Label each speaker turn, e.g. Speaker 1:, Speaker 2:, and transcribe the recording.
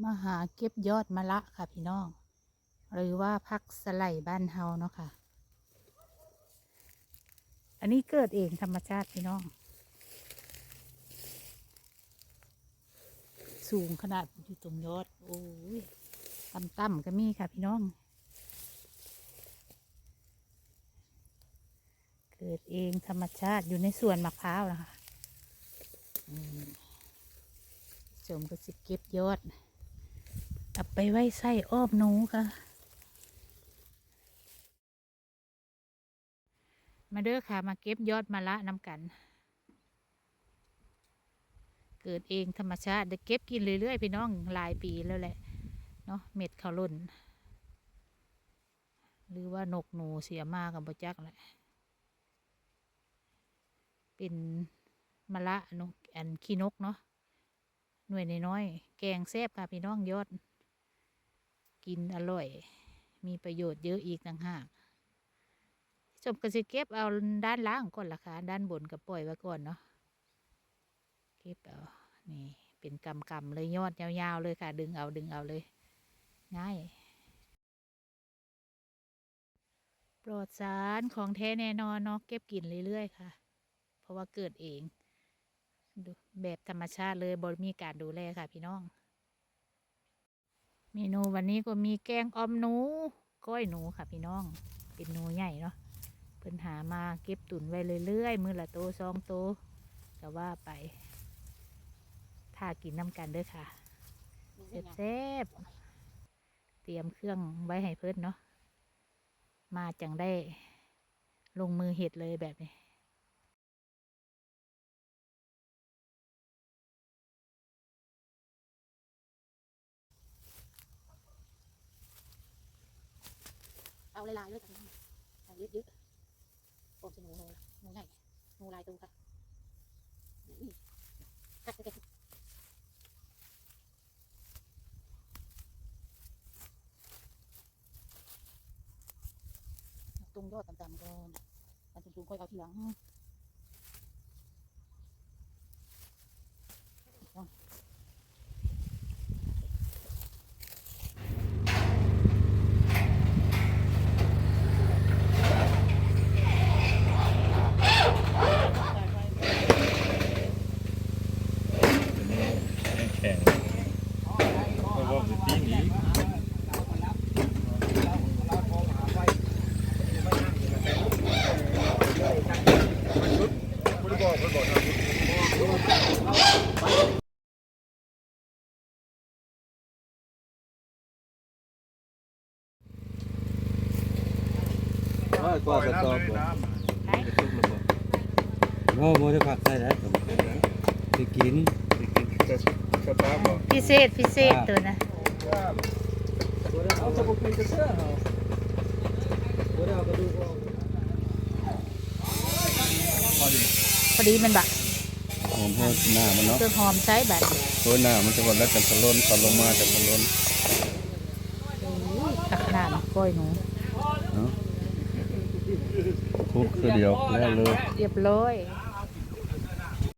Speaker 1: มาหาเก็บยอดมะละค่ะพี่น้อง หรือว่าพักสไลด์บ้านเฮาเนาะค่ะ อันนี้เกิดเองธรรมชาติพี่น้อง สูงขนาดอยู่ตรงยอด โอ้ยต่ำๆก็มีค่ะพี่น้อง เกิดเองธรรมชาติอยู่ในสวนมะพร้าวนะคะอืมชมก็สิเก็บยอด เอาไปไว้ใส่อ้อมหนูค่ะ มาเด้อค่ะ มาเก็บยอดมะละน้ำกัน เกิดเองธรรมชาติได้เก็บกินเรื่อยๆ พี่น้องหลายปีแล้วแหละ เนาะเม็ดเขาล่น หรือว่านกหนูเสียมากกับบจักแหละ เป็นมะละนกอันขี้นกเนาะหน่วยน้อยๆแกงแซบค่ะพี่น้องยอด กินอร่อย มีประโยชน์เยอะอีกต่างหากจบกสิเก็บเอาด้านล่างก่อนละคะด้านบนก็ปล่อยไว้ก่อนเนาะเก็บเอานี่เป็นกำกำๆเลยยอดยาวๆเลยค่ะ ดึงเอาดึงเอาเลยง่ายปลอดสารของแท้แน่นอนเนาะเก็บกินเรื่อยๆค่ะ เพราะว่าเกิดเองแบบธรรมชาติเลยบริมีการดูแลค่ะพี่น้อง เมนูวันนี้ก็มีแกงออมหนูก้อยหนูค่ะพี่น้อง เป็นหนูใหญ่เนาะเพิ่นหามาเก็บตุนไว้เรื่อยๆ มือละโตสองโตก็ว่าไปถ้ากินน้ำกันเด้อค่ะแซ่บๆเตรียมเครื่องไว้ให้เพิ่นเนาะมาจังได้ลงมือเห็ดเลยแบบนี้ เอาลายๆเลยกันเอาเยอะๆผมจะหนูงูงูใหญ่หนูลายตัวค่ะนี่คัดกันตรงยอดต่ำๆก่อนอันสูงๆค่อยเอาทีหลัง
Speaker 2: แข็งเพราะว่าจะตีหนี
Speaker 3: ว่า กว่าจะตอบบ่
Speaker 1: ไป
Speaker 3: ว่าบ่ได้ผักใส่แล้วสิกิน
Speaker 2: จะสตาร์ทบอก
Speaker 1: พิเศษพิเศษตัวนะ
Speaker 3: เอาจะบ่เป็นกระเสื้อเฮาบ่ได้เอากระดูกออก
Speaker 1: พอดีมันบะ
Speaker 3: หอมโพดหน้ามันเนาะ
Speaker 1: เครื่องหอมใช้บัด
Speaker 3: โพดหน้ามันจะบ่แล้วกันสะล้นตอนลงมาจะสะล้น
Speaker 1: ตักน้ำก้อยหนู
Speaker 3: เนาะ คุกคือเดียวแล้วเลย
Speaker 1: เรียบร้อย